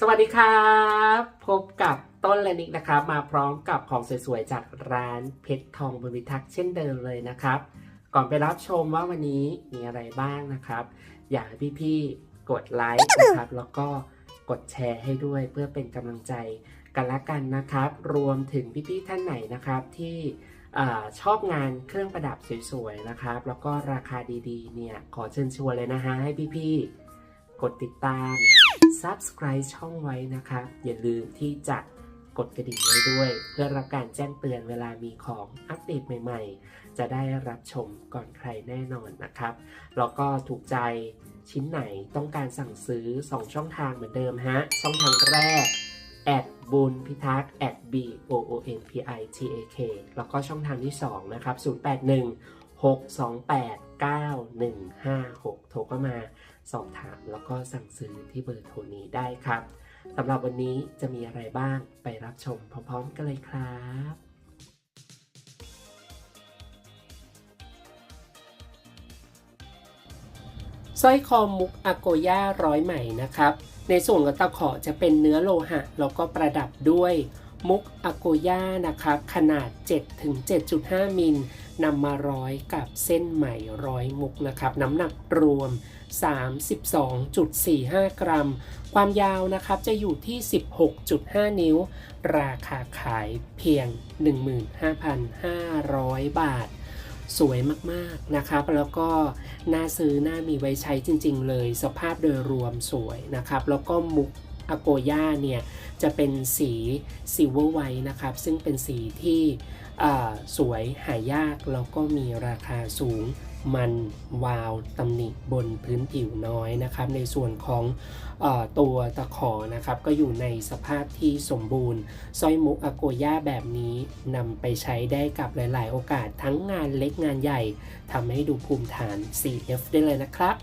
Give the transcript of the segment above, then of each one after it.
สวัสดีครับ พบกับต้นและนิกนะครับ มาพร้อมกับของสวยๆ จากร้านเพชรทองบริทักษ์เช่นเดิมเลยนะครับ ก่อนไปรับชมว่าวันนี้มีอะไรบ้างนะครับ อยากให้พี่ๆ กดไลค์นะครับ แล้วก็กดแชร์ให้ด้วยเพื่อเป็นกำลังใจกันละกันนะครับ รวมถึงพี่ๆ ท่านไหนนะครับที่อชอบงานเครื่องประดับสวยๆ นะครับ แล้วก็ราคาดีๆ เนี่ย ขอเชิญชวนเลยนะฮะให้พี่ๆ กดติดตาม subscribe ช่องไว้นะครับอย่าลืมที่จะกดกระดิ่งไว้ด้วย เพื่อรับการแจ้งเตือนเวลามีของอัปเดตใหม่ๆ จะได้รับชมก่อนใครแน่นอนนะครับ แล้วก็ถูกใจชิ้นไหนต้องการสั่งซื้อ 2 ช่องทางเหมือนเดิมฮะ ช่องทางแรกแอดบุญพิทักษ์ at b o o n p i t a k แล้วก็ช่องทางที่ 2 นะครับ 081 628 9156 โทรเข้ามา สอบถามแล้วก็สั่งซื้อที่เบอร์โทรนี้ได้ครับสำหรับวันนี้จะมีอะไรบ้างไปรับชมพร้อมๆกันเลยครับสร้อยคอมุกอาโกย่าร้อยใหม่นะครับ ในส่วนของตะขอจะเป็นเนื้อโลหะแล้วก็ประดับด้วย มุกอาโกย่านะครับขนาด 7-7.5 มิลนำมาร้อยกับเส้นไหมร้อยมุกนะครับ น้ำหนักรวม 32.45 กรัม ความยาวนะครับจะอยู่ที่ 16.5 นิ้ว ราคาขายเพียง 15,500 บาท สวยมากๆนะครับ แล้วก็น่าซื้อน่ามีไว้ใช้จริง ๆ เลย สภาพโดยรวมสวยนะครับ แล้วก็มุก อโกย่าเนี่ยจะเป็นสีซิลเวอร์ไวท์นะครับ ซึ่งเป็นสีที่สวยหายาก แล้วก็มีราคาสูงมันวาวตำหนิบนพื้นผิวน้อยนะครับ ในส่วนของอตัวตะขอนะครับ ก็อยู่ในสภาพที่สมบูรณ์สร้อยมุกอโกย่าแบบนี้นำไปใช้ได้กับหลาย ๆ โอกาสทั้งงานเล็กงานใหญ่ทำให้ดูภูมิฐาน CF ได้เลยนะครับ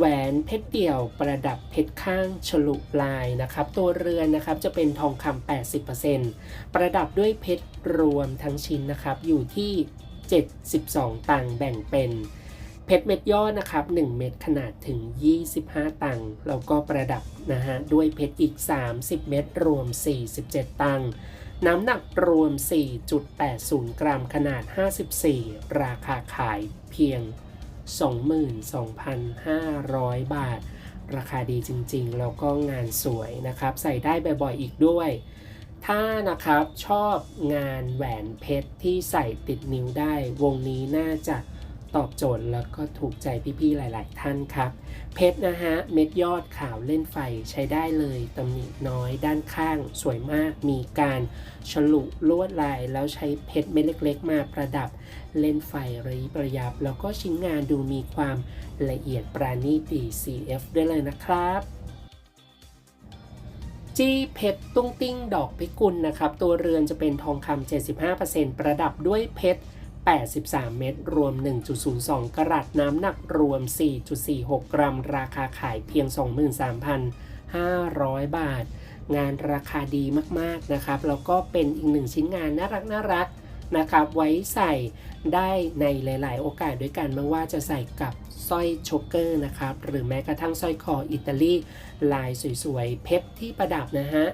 แหวนเพชรเดี่ยวประดับเพชรข้างฉลุลายนะครับ ตัวเรือนนะครับจะเป็นทองคำ80%ประดับด้วยเพชรรวมทั้งชิ้นนะครับ อยู่ที่ 72 ตังค์แบ่งเป็นเพชรเม็ดยอนะครับ 1 เม็ดขนาดถึง 25 ตังค์แล้วก็ประดับนะฮะด้วยเพชรอีก 30 เม็ดรวม 47 ตังค์น้ำหนักรวม 4.80 กรัมขนาด 54 ราคาขายเพียง 22,500 บาท ราคาดีจริงๆ แล้วก็งานสวยนะครับ ใส่ได้บ่อยๆอีกด้วย ถ้านะครับชอบงานแหวนเพชรที่ใส่ติดนิ้วได้ วงนี้น่าจะ ตอบโจทย์แล้วก็ถูกใจพี่ๆหลาย ๆ ท่านครับ เพชรนะฮะเม็ดยอดขาวเล่นไฟใช้ได้เลยตำหนิน้อยด้านข้างสวยมาก มีการฉลุลวดลายแล้วใช้เพชรเม็ดเล็ก ๆ มาประดับเล่นไฟระยิบระยับ แล้วก็ชิ้นงานดูมีความละเอียดปราณีตี CF ด้วยเลยนะครับจี้เพชรตุ้งติ้งดอกพิกุลนะครับ ตัวเรือนจะเป็นทองคำ75%ประดับด้วยเพชร 83 เม็ดรวม 1.02 กรัตน้ำหนักรวม 4.46 กรัม ราคาขายเพียง 23,500 บาท งานราคาดีมากๆนะครับ แล้วก็เป็นอีกหนึ่งชิ้นงานน่ารักน่ารักนะครับ ไว้ใส่ได้ในหลาย ๆ โอกาสด้วยกันไม่ว่าจะใส่กับสร้อยโชกเกอร์นะครับ หรือแม้กระทั่งสร้อยคออิตาลีลายสวย ๆ เพชรที่ประดับนะฮะ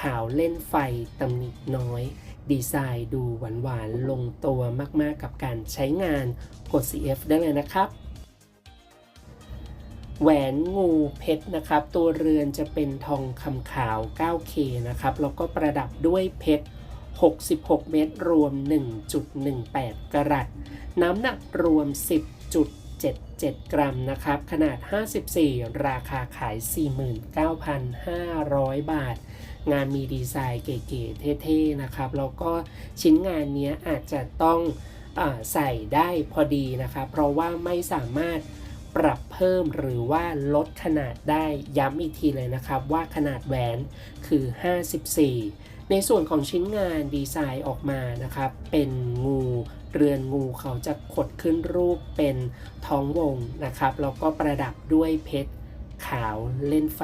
ขาวเล่นไฟตำหนิน้อย ดีไซน์ดูหวานๆ ลงตัวมากๆกับการใช้งานกด CF ได้เลยนะครับแหวนงูเพชรนะครับ ตัวเรือนจะเป็นทองคำขาว 9K นะครับ แล้วก็ประดับด้วยเพชร 66 เม็ดรวม 1.18 กรัต น้ำหนักรวม 10.77 กรัมนะครับ ขนาด 54 ราคาขาย 49,500 บาท งานมีดีไซน์เก๋ๆเท่ๆนะครับแล้วก็ชิ้นงานนี้อาจจะต้องอใส่ได้พอดีนะครับเพราะว่าไม่สามารถปรับเพิ่มหรือว่าลดขนาดได้ย้ำอีกทีเลยนะครับ ว่าขนาดแหวนคือ 54 ในส่วนของชิ้นงานดีไซน์ออกมานะครับ เป็นงูเรือนงูเขาจะขดขึ้นรูปเป็นท้องวงนะครับแล้วก็ประดับด้วยเพชรขาวเล่นไฟ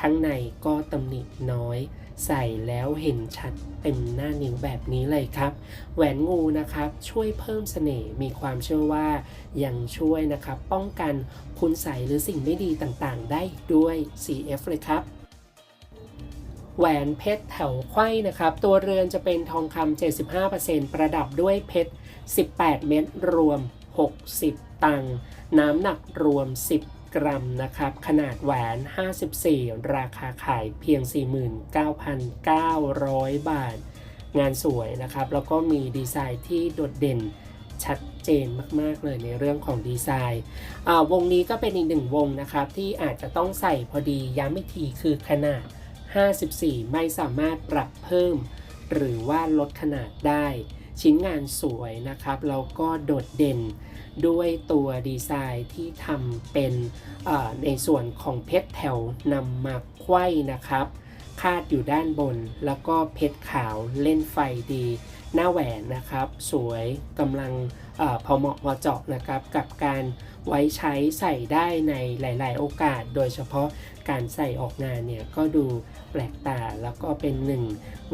ข้างในก็ตำหนิน้อย ใส่แล้วเห็นชัดเต็มหน้านิ้วแบบนี้เลยครับ แหวนงูนะครับช่วยเพิ่มเสน่ห์มีความเชื่อว่ายังช่วยนะครับ ป้องกันคุณใสหรือสิ่งไม่ดีต่างๆ ได้ด้วย CF เลยครับแหวนเพชรแถวไขว้นะครับ ตัวเรือนจะเป็นทองคำ75%ประดับด้วยเพชร 18 เม็ดรวม 60 ตังค์น้ำหนักรวม 10 กรัมนะครับ ขนาดแหวน 54 ราคาขายเพียง 49,900 บาท งานสวยนะครับ แล้วก็มีดีไซน์ที่โดดเด่นชัดเจนมากๆเลยในเรื่องของดีไซน์วงนี้ก็เป็นอีกหนึ่งวงนะครับ ที่อาจจะต้องใส่พอดีย้ำอีกทีคือขนาด 54 ไม่สามารถปรับเพิ่ม หรือว่าลดขนาดได้ ชิ้นงานสวยนะครับแล้วก็โดดเด่น ด้วยตัวดีไซน์ที่ทำเป็นในส่วนของเพชรแถวนำมาไขว้นะครับ คาดอยู่ด้านบน แล้วก็เพชรขาวเล่นไฟดี หน้าแหวนนะครับ สวยกำลังอพอเหมาะพอเจาะนะครับ กับการไว้ใช้ใส่ได้ในหลาย ๆ โอกาส โดยเฉพาะการใส่ออกงานเนี่ย ก็ดูแปลกตาแล้วก็เป็นหนึ่ง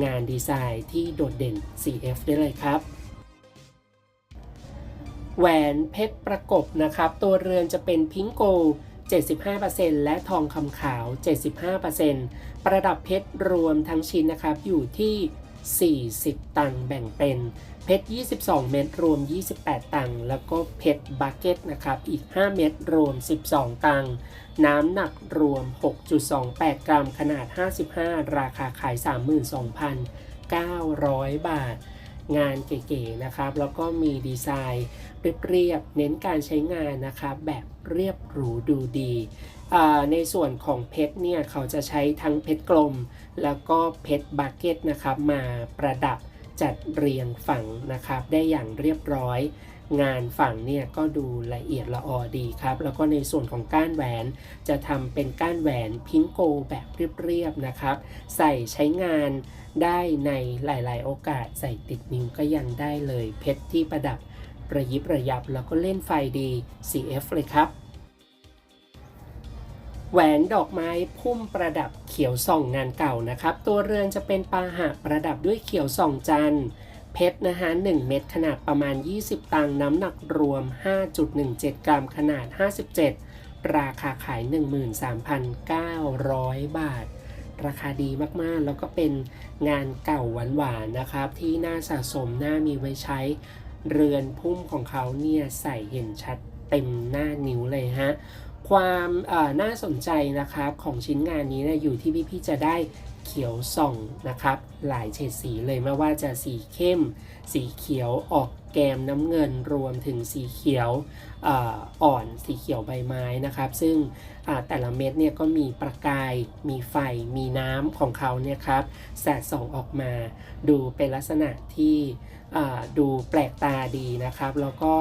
งานดีไซน์ที่โดดเด่น CF ได้เลยครับ แหวนเพชรประกบนะครับ ตัวเรือนจะเป็นพิงโก 75%และทองคำขาว 75%ประดับเพชรรวมทั้งชิ้นนะครับ อยู่ที่ 40 ตังค์แบ่งเป็น เพชร 22 เม็ดรวม 28 ตังค์แล้วก็เพชรบักเก็ตนะครับ อีก 5 เม็ดรวม 12 ตังค์น้ำหนักรวม 6.28 กรัม ขนาด 55 ราคาขาย 32,900 บาท งานเก๋ๆนะครับ แล้วก็มีดีไซน์เรียบๆเน้นการใช้งานนะครับแบบเรียบหรูดูดีในส่วนของเพชรเนี่ยเขาจะใช้ทั้งเพชรกลม แล้วก็เพชรบักเก็ตนะครับมาประดับ จัดเรียงฝั่งนะครับ ได้อย่างเรียบร้อย งานฝั่งเนี่ยก็ดูละเอียดละออดีครับ แล้วก็ในส่วนของก้านแหวนจะทำเป็นก้านแหวนพิงโกแบบเรียบๆนะครับ ใส่ใช้งานได้ในหลายๆ โอกาสใส่ติดนิ้วก็ยังได้เลย เพชรที่ประดับระยิบระยับแล้วก็เล่นไฟดี CF เลยครับ แหวนดอกไม้พุ่มประดับ ขียวส่องงานเก่านะครับ ตัวเรือนจะเป็นปาหะประดับด้วยเขียวส่องจันทร์เพชรนะฮะ1เม็ดขนาดประมาณ 20 ตังค์น้ำหนักรวม 5.17 กรัมขนาด 57 ราคาขาย 13,900 บาท ราคาดีมากๆ แล้วก็เป็นงานเก่าหวานๆนะครับ ที่น่าสะสมน่ามีไว้ใช้เรือนพุ่มของเขาเนี่ยใส่เห็นชัดเต็มหน้านิ้วเลยฮะ ความน่าสนใจนะครับของชิ้นงานนี้นะอยู่ที่พี่ๆจะได้เขียวส่องนะครับ หลายเฉดสีเลยไม่ว่าจะสีเข้ม สีเขียวออก แกมน้ำเงินรวมถึงสีเขียวอ่อนสีเขียวใบไม้นะครับ ซึ่งแต่ละเม็ดเนี่ยก็มีประกาย มีไฟ มีน้ำของเขาเนี่ยครับแสดส่องออกมา ดูเป็นลักษณะที่ดูแปลกตาดีนะครับ แล้วก็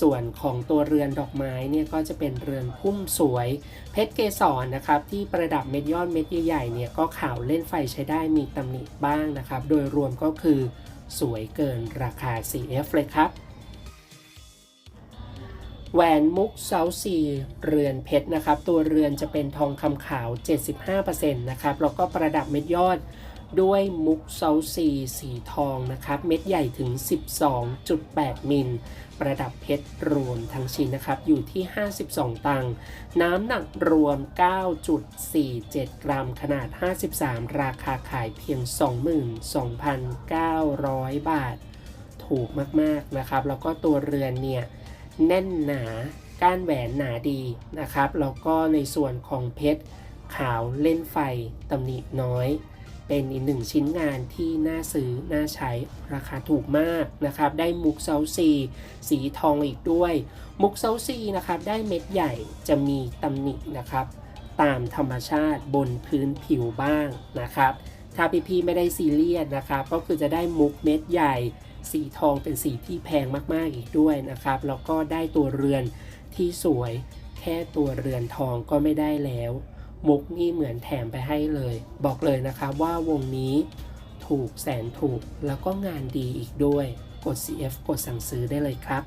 ส่วนของตัวเรือนดอกไม้เนี่ยก็จะเป็นเรือนพุ่มสวย เพชรเกสรนะครับ ที่ประดับเม็ดยอดเม็ดใหญ่ๆเนี่ยก็ขาวเล่นไฟใช้ได้มีตำหนิบ้างนะครับ โดยรวมก็คือ สวยเกินราคา CF เลยครับ แหวนมุกเซาซีเรือนเพชรนะครับ ตัวเรือนจะเป็นทองคำขาว 75%นะครับ แล้วก็ประดับเม็ดยอด ด้วยมุกเซาซีสีทองนะครับ เม็ดใหญ่ถึง 12.8 มิล ประดับเพชรรวมทั้งชิ้นนะครับ อยู่ที่ 52 ตังค์น้ำหนักรวม 9.47 กรัม ขนาด 53 ราคาขายเพียง 22,900 บาท ถูกมาก ๆ นะครับ แล้วก็ตัวเรือนเนี่ย แน่นหนาก้านแหวนหนาดีนะครับ แล้วก็ในส่วนของเพชรขาวเล่นไฟตำหนิน้อย เป็นอีกหนึ่งชิ้นงานที่น่าซื้อ น่าใช้ราคาถูกมากนะครับ ได้มุกเซาซีสีทองอีกด้วย มุกเซาซีนะครับ ได้เม็ดใหญ่จะมีตำหนินะครับ ตามธรรมชาติบนพื้นผิวบ้างนะครับ ถ้าพี่ๆไม่ได้ซีเรียสนะครับ ก็คือจะได้มุกเม็ดใหญ่ สีทองเป็นสีที่แพงมากๆอีกด้วยนะครับ แล้วก็ได้ตัวเรือนที่สวย แค่ตัวเรือนทองก็ไม่ได้แล้ว มุกนี่เหมือนแถมไปให้เลย บอกเลยนะคะว่าวงนี้ถูกแสนถูกแล้วก็งานดีอีกด้วย กด CF กดสั่งซื้อได้เลยครับ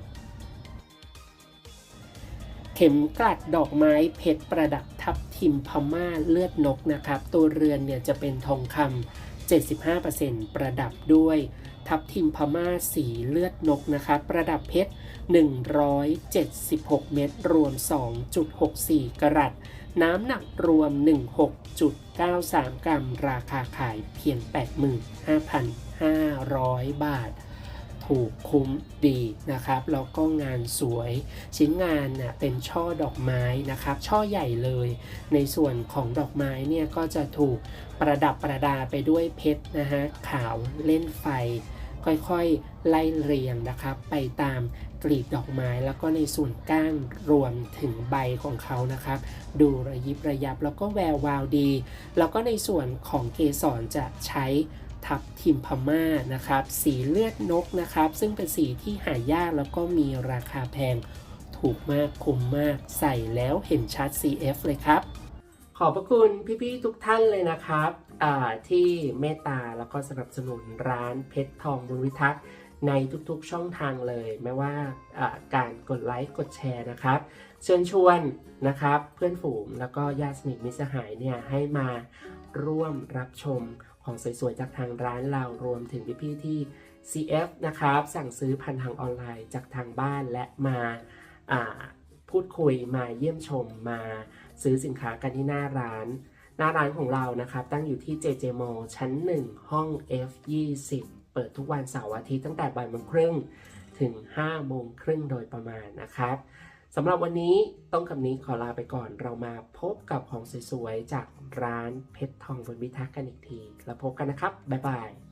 เข็มกลัดดอกไม้เพชรประดับทับทิมพม่าเลือดนกนะครับ ตัวเรือนเนี่ยจะเป็นทองคำ 75%ประดับด้วยทับทิมพม่าสีเลือดนกนะคะประดับเพชร 176 เม็ดรวม 2.64 กรัตน้ำหนักรวม 16.93 กรัม ราคาขายเพียง 85,500 บาท ถูกคุ้มดีนะครับแล้วก็งานสวย ชิ้นงานเนี่ยเป็นช่อดอกไม้นะครับ ช่อใหญ่เลย ในส่วนของดอกไม้เนี่ยก็จะถูกประดับประดาไปด้วยเพชรนะฮะขาวเล่นไฟ ค่อยๆไล่เรียงนะครับ ไปตามกลีบดอกไม้แล้วก็ในส่วนก้านรวมถึงใบของเขานะครับ ดูระยิบระยับแล้วก็แวววาวดี แล้วก็ในส่วนของเกสรจะใช้ ทับทิมพม่านะครับ สีเลือดนกนะครับ ซึ่งเป็นสีที่หายากแล้วก็มีราคาแพงถูกมากคุ้มมากใส่แล้วเห็นชัด CF เลยครับ ขอบพระคุณพี่ๆทุกท่านเลยนะครับที่เมตตาแล้วก็สนับสนุนร้านเพชรทองบุญวิทักษ์ในทุกๆช่องทางเลย ไม่ว่าอ่าการกดไลค์กดแชร์นะครับ เชิญชวนนะครับ เพื่อนฝูงแล้วก็ญาติสนิทมิตรสหายเนี่ยให้มาร่วมรับชม ของสวยๆ จากทางร้านเรารวมถึงพี่ๆที่ CF นะครับ สั่งซื้อผ่านทางออนไลน์จากทางบ้านและมาพูดคุยมาเยี่ยมชมมาซื้อสินค้ากันที่หน้าร้าน หน้าร้านของเรานะครับ ตั้งอยู่ที่ JJ Mall ชั้น 1 ห้อง F20 เปิดทุกวันเสาร์อาทิตย์ตั้งแต่บ่ายโมงครึ่งถึง5โมงครึ่งโดยประมาณนะครับ สำหรับวันนี้ต้องคำนี้ขอลาไปก่อน เรามาพบกับของสวยๆ จากร้านเพชรทองบนวิทักษ์กันอีกที แล้วพบกันนะครับ บ๊ายบาย